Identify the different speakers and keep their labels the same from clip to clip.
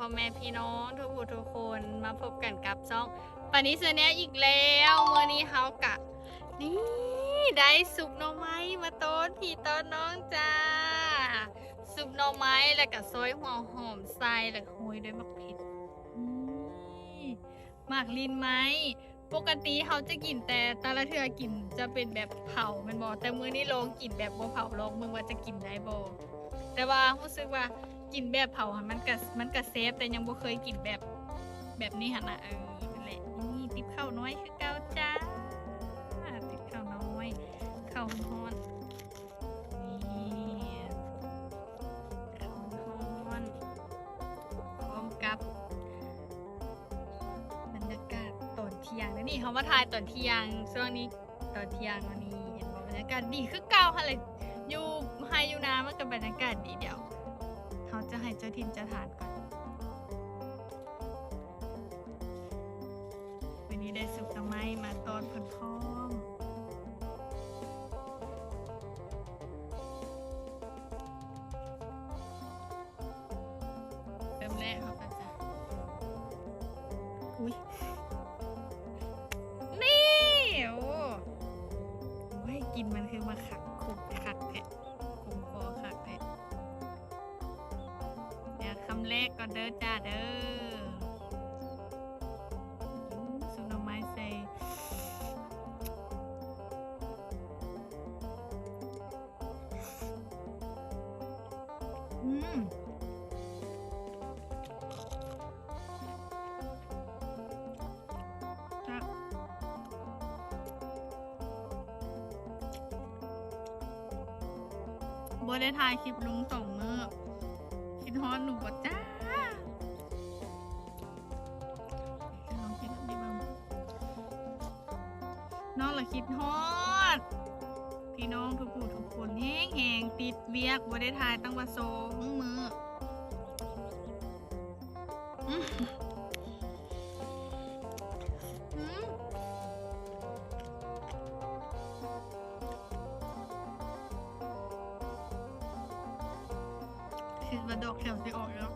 Speaker 1: พ่อแม่พี่น้องทุกผู้ทุกคนมาพบกันกับช่องปานิเซเนียอีกแล้วเมื่อนี้เฮากะ นี่ได้ซุปหน่อไม้มาต้นพี่ต้นน้องจ้าซุปหน่อไม้แล้วก็ซอยหัวหอมใส่แล้วก็โรยด้วยมะเขือนี่หมากลินไม้ปกติเขาจะกินแต่แตะละเทือกินจะเป็นแบบเผามันบอกแต่มื้อนี้ลองกินแบบบ่เผาลองมึงว่าจะกินได้บ่แต่ว่ารู้สึกว่า กินแบบเผาหันมันก็มันก็เซฟแต่ยังบ่เคยกินแบบแบบนี้หั่นน่ะเออนั่นแหละนี่ติบข้าวน้อยคือเก่าจ้าติบข้าวน้อยข้าวฮอนนี่ข้าวฮอนพร้อมกับบรรยากาศตอนเที่ยงนะนี่เขามาถ่ายตอนเที่ยงช่วงนี้ตอนเที่ยงวันนี้เห็นว่บรรยากาศดีคือเก่าค่ะเลยอยู่ไฮอยู่น้ำมันกับบรรยากาศดีเดียว จะให้เจ้าทินจะทานก่อนวันนี้ได้สุกตะไม้มาตอนพร้อม เด้อจ้าเด้อสุนไม้ใส่อืมบบัได้ถ่ายคลิปลุงสองมือคิดฮอดหนูบ่จ้า คิดฮอด พี่น้องทุกผู้ทุกคนแห้งแหงติดเวียกบ่ได้ถ่ายตั้งว่าสองมืออือคิดว่าดอกแถวสิออกแล้ว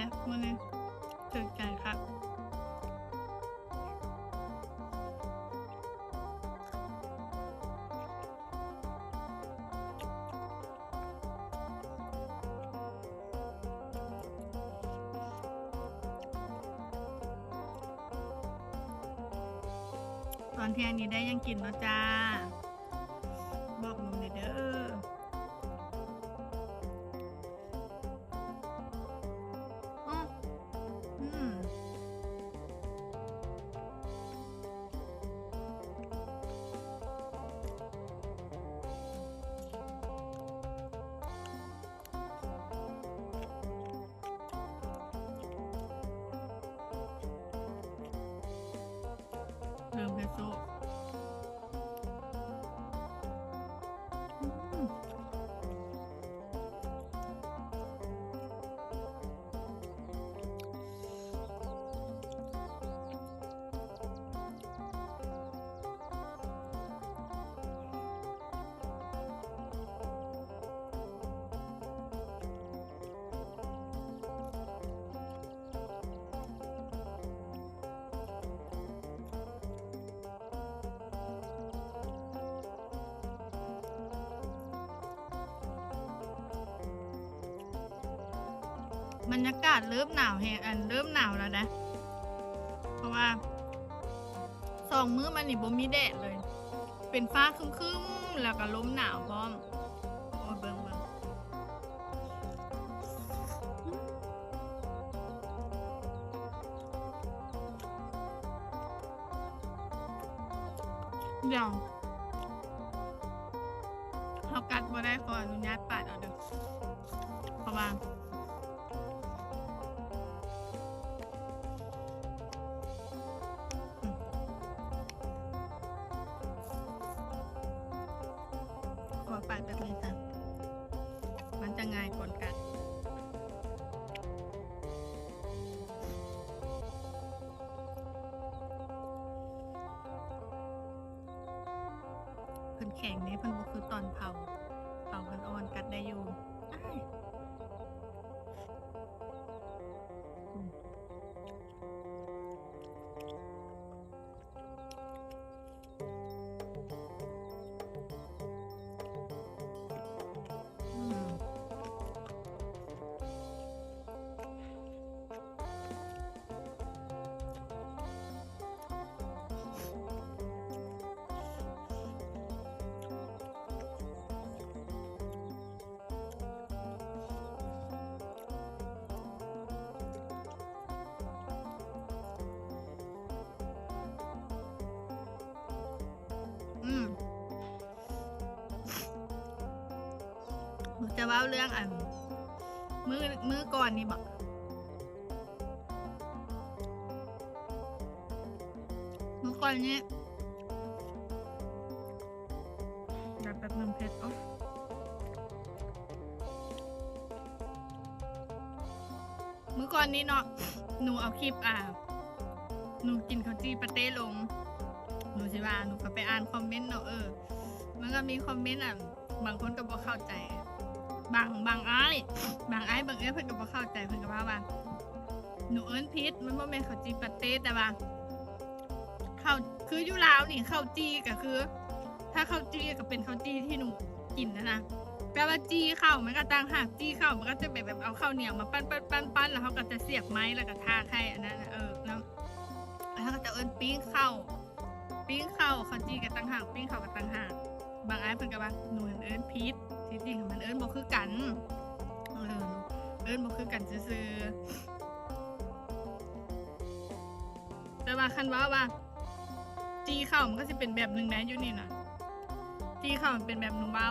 Speaker 1: แซ่บแซ่บมื้อนี้ถึกใจครับตอนเที่ยงนี้ได้ยังกินเนาะจ้า บรรยากาศเริ่มหนาวแฮอันเริ่มหนาวแล้วนะ เพราะว่าสองมื้อมันนี่บ่มีแดดเลย เป็นฟ้าครึ้มๆแล้วก็ลมหนาวพร้อมโอ้ยเบิ่งเบิ่งเดี๋ยวเขากัดบ่ได้ขออนุญาตปาดเอาเด้อเพราะว่า แข็งนี่เพิ่นบ่คือตอนเผาเผาเพิ่นอ่อนกัดได้อยู่ หนูจะเล่าเรื่องอันมือมือก่อนนี่บอกมือก่อนนี้เดี๋ยวแป๊บนึงเพชรโอ๊ยมือก่อนนี้เนาะหนูเอาคลิปอ่าหนูกินข้าวจีปาเต้ลงหนูสิว่าหนูก็ไปอ่านคอมเมนต์เนาะเออมันก็มีคอมเมนต์อะบางคนก็บ่เข้าใจ บางบางไอ้บางไอ้บางเอ้เพิ่นก็บ่เข้าใจเพิ่นก็ว่าว่าหนูเอิ้นพิษมันบ่แม่นข้าวจีปาเต้แต่ว่าข้าวคืออยู่ลาวนี่ข้าวจีก็คือ ถ้าข้าวจีก็เป็นข้าวจีที่หนูกินนะนะแต่ว่าจีข้าวมันก็ต่างหากจีข้าวมันก็จะแบบแบบเอาข้าวเหนียวมาปั้นปั้นปั้นปั้นแล้วเขาก็จะเสียบไม้แล้วก็ทาให้อันนั้นเออแล้วแล้วเขาก็จะเอิ้นปิ้งข้าวปิ้งข้าวข้าวจีกับตังหากปิ้งข้าวกับตังหากบางไอ้เพิ่นก็ว่าหนูเอิ้นพีช ที่จริงมันเอิ้นบ่คือกันเออเอิ้นบ่คือกันซื้อๆแต่ว่าคันว่าว่า จีเข่ามันก็จะเป็นแบบหนึ่งนะอยู่นี่น่ะจีเข่ามันเป็นแบบหนุ่มเบ้า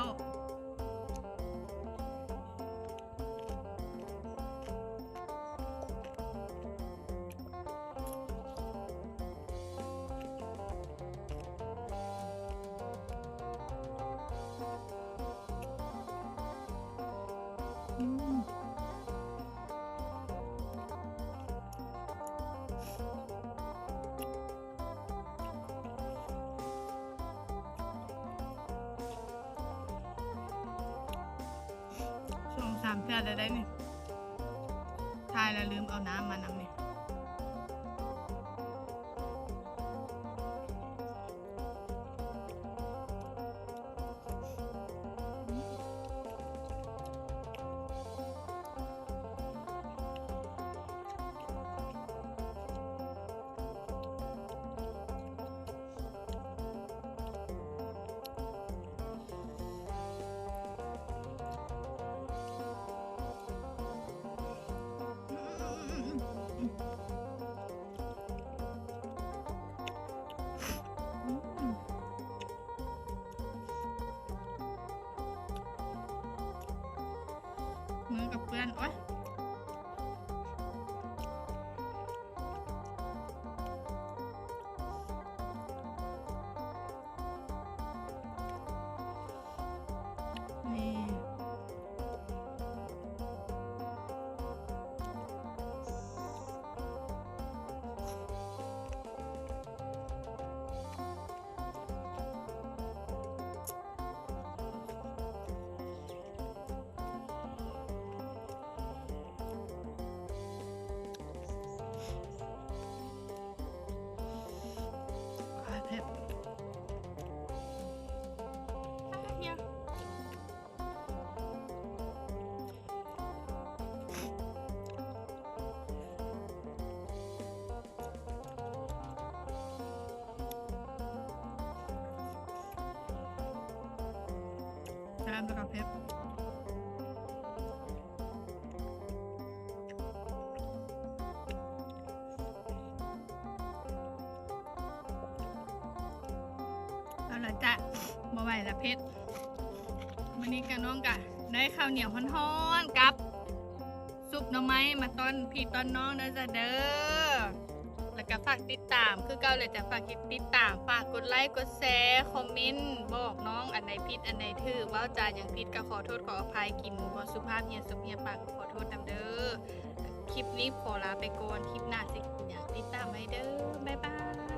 Speaker 1: สองสามเทื่อได้ได้นี่ทายแล้วลืมเอาน้ำมานำเนี่ย กับเพื่อนโอ๊ย มไปกับเพชรเอาละจ้ะบ่ไหวละเพชรวันนี้กับน้องกะได้ข้าวเหนียวฮ้อนๆกับ ซุปหน่อไม้มาต้อนพี่ต้อนน้องนะจ๊ะเด้อากติดตาม คือเก่าเลยจะฝากคิดติดตาม ฝากกดไลค์ กดแชร์ คอมเมนต์ บอกน้องอันไหนผิดอันไหนถือว่าจาอย่างผิดก็ขอโทษขออภัยกินบ่สุภาพเฮียสุภเฮียปากขอโทษนำเด้อ คลิปนี้ขอลาไปก่อน คลิปหน้าสิอยากติดตามไห้เด้อ บ๊ายบาย